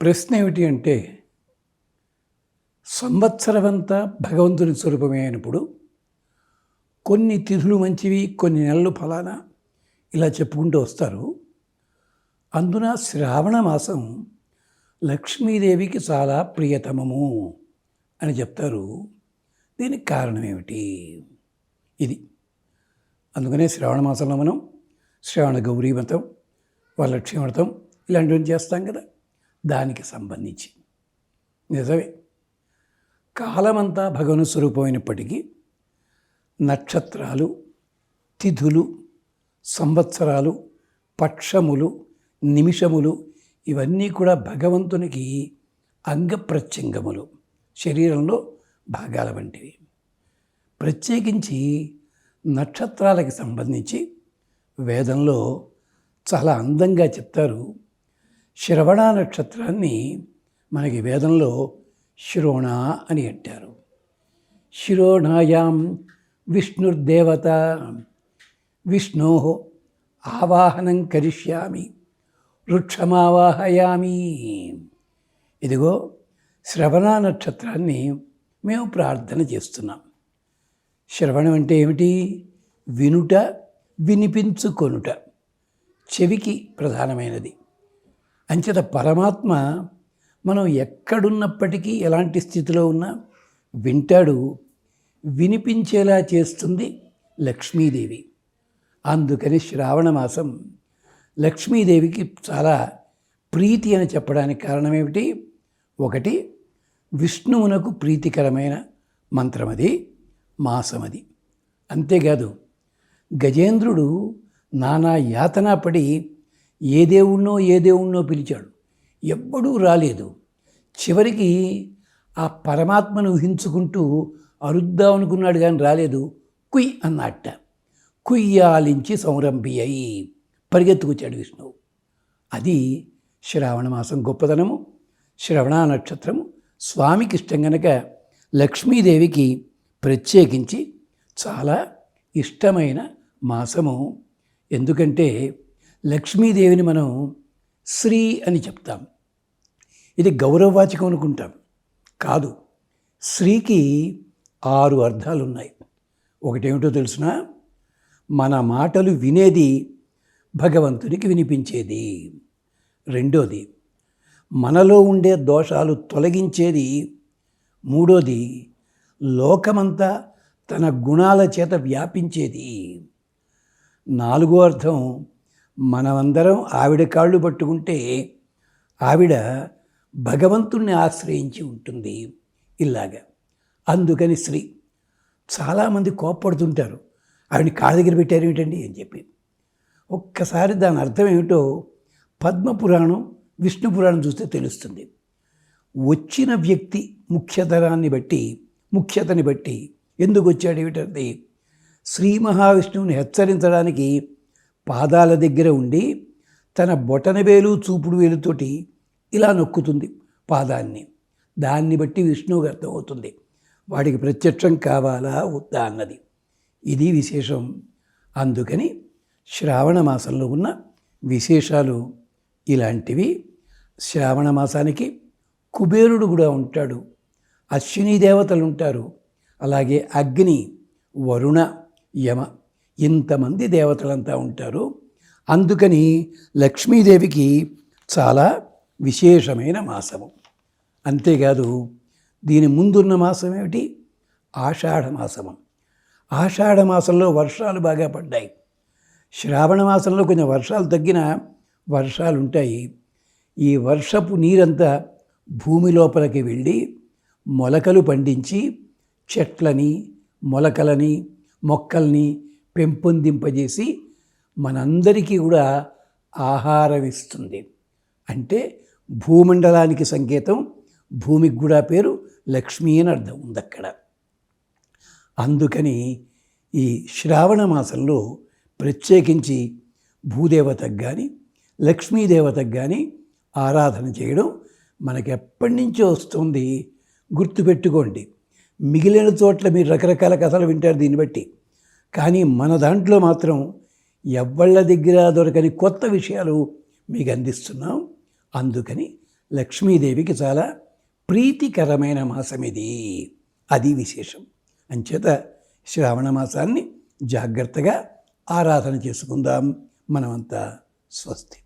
ప్రశ్న ఏమిటి అంటే సంవత్సరమంతా భగవంతుని స్వరూపమే అయినప్పుడు కొన్ని తిథులు మంచివి కొన్ని నెలలు ఫలానా ఇలా చెప్పుకుంటూ వస్తారు. అందున శ్రావణ మాసం లక్ష్మీదేవికి చాలా ప్రియతమము అని చెప్తారు. దీనికి కారణం ఏమిటి? ఇది. అందుకనే శ్రావణ మాసంలో మనం శ్రావణ గౌరీ వ్రతం వరలక్ష్మి వ్రతం ఇలాంటివన్నీ చేస్తాం కదా. దానికి సంబంధించి. నిజమే. కాలమంతా భగవను స్వరూపమైనప్పటికీ నక్షత్రాలు తిథులు సంవత్సరాలు పక్షములు నిమిషములు ఇవన్నీ కూడా భగవంతునికి అంగప్రత్యంగములు. శరీరంలో భాగాల వంటివి. ప్రత్యేకించి నక్షత్రాలకి సంబంధించి వేదంలో చాలా అందంగా చెప్తారు శ్రవణ నక్షత్రాన్ని మనకి వేదంలో శ్రోణ అని అంటారు. శిరోణాయాం విష్ణుర్దేవత విష్ణో ఆవాహనం కరిష్యామి వృక్షమావాహయామి. ఇదిగో శ్రవణ నక్షత్రాన్ని మేము ప్రార్థన చేస్తున్నాం. శ్రవణం అంటే ఏమిటి? వినుట వినిపించుకొనుట చెవికి ప్రధానమైనది. అంచేత పరమాత్మ మనం ఎక్కడున్నప్పటికీ ఎలాంటి స్థితిలో ఉన్నా వింటాడు వినిపించేలా చేస్తుంది లక్ష్మీదేవి. అందుకని శ్రావణ మాసం లక్ష్మీదేవికి చాలా ప్రీతి అని చెప్పడానికి కారణం ఏమిటి? ఒకటి విష్ణువునకు ప్రీతికరమైన మంత్రం అది మాసం అది. అంతేకాదు గజేంద్రుడు నానా యాతన పడి ఏ దేవుణ్ణో ఏ దేవుణ్ణో పిలిచాడు. ఎవ్వడూ రాలేదు. చివరికి ఆ పరమాత్మను ఊహించుకుంటూ అరుద్దాం అనుకున్నాడు కానీ రాలేదు. కుయ్ అన్నట్ట. కుయ్యాలించి సంరంభి అయి పరిగెత్తుకొచ్చాడు విష్ణువు. అది శ్రావణ మాసం గొప్పతనము శ్రవణ నక్షత్రము. స్వామికి ఇష్టం కనుక లక్ష్మీదేవికి ప్రత్యేకించి చాలా ఇష్టమైన మాసము. ఎందుకంటే లక్ష్మీదేవిని మనం శ్రీ అని చెప్తాం. ఇది గౌరవవాచకం అనుకుంటాం. కాదు శ్రీకి ఆరు అర్థాలు ఉన్నాయి ఒకటేమిటో తెలుసిన? మన మాటలు వినేది భగవంతునికి వినిపించేది. రెండోది మనలో ఉండే దోషాలు తొలగించేది. మూడోది లోకమంతా తన గుణాల చేత వ్యాపించేది. నాలుగో అర్థం మనమందరం ఆవిడ కాళ్ళు పట్టుకుంటే ఆవిడ భగవంతుణ్ణి ఆశ్రయించి ఉంటుంది ఇలాగా. అందుకని శ్రీ చాలామంది కోప్పడుతుంటారు ఆవిడని కాళ్ళ దగ్గర పెట్టారు ఏమిటండి? అని చెప్పి. ఒక్కసారి దాని అర్థం ఏమిటో పద్మపురాణం విష్ణు పురాణం చూస్తే తెలుస్తుంది. వచ్చిన వ్యక్తి ముఖ్యతరాన్ని బట్టి ముఖ్యతని బట్టి ఎందుకు వచ్చాడు ఏమిటంటే శ్రీ మహావిష్ణువుని హెచ్చరించడానికి పాదాల దగ్గర ఉండి తన బొటనవేలు చూపుడు వేలుతోటి ఇలా నొక్కుతుంది పాదాన్ని. దాన్ని బట్టి విష్ణువుకి అర్థమవుతుంది. వాడికి ప్రత్యక్షం కావాలా వద్దా అన్నది. ఇది విశేషం. అందుకని శ్రావణ మాసంలో ఉన్న విశేషాలు ఇలాంటివి. శ్రావణ మాసానికి కుబేరుడు కూడా ఉంటాడు. అశ్విని దేవతలు ఉంటారు. అలాగే అగ్ని వరుణ యమ ఇంతమంది దేవతలంతా ఉంటారు. అందుకని లక్ష్మీదేవికి చాలా విశేషమైన మాసము. అంతేకాదు దీని ముందున్న మాసం ఏమిటి? ఆషాఢ మాసము. ఆషాఢ మాసంలో వర్షాలు బాగా పడ్డాయి. శ్రావణ మాసంలో కొంచెం వర్షాలు తగ్గిన వర్షాలు ఉంటాయి ఈ వర్షపు నీరంతా భూమి లోపలికి వెళ్ళి మొలకలు పండించి చెట్లని మొలకలని మొక్కల్ని పెంపొందింపజేసి మనందరికీ కూడా ఆహారం ఇస్తుంది అంటే భూమండలానికి సంకేతం భూమికి కూడా పేరు లక్ష్మీ అని అర్థం ఉంది అక్కడ అందుకని ఈ శ్రావణ మాసంలో ప్రత్యేకించి భూదేవతకు కానీ లక్ష్మీదేవతకు కానీ ఆరాధన చేయడం మనకి ఎప్పటి నుంచో వస్తుంది. గుర్తుపెట్టుకోండి. మిగిలిన చోట్ల మీరు రకరకాల కథలు వింటారు దీన్ని బట్టి. కానీ మన దాంట్లో మాత్రం ఎవ్వళ్ళ దగ్గర దొరకని కొత్త విషయాలు మీకు అందిస్తున్నాం. అందుకని లక్ష్మీదేవికి చాలా ప్రీతికరమైన మాసం ఇది. అది విశేషం. అంచేత శ్రావణ మాసాన్ని జాగ్రత్తగా ఆరాధన చేసుకుందాం. మనమంతా స్వస్తి.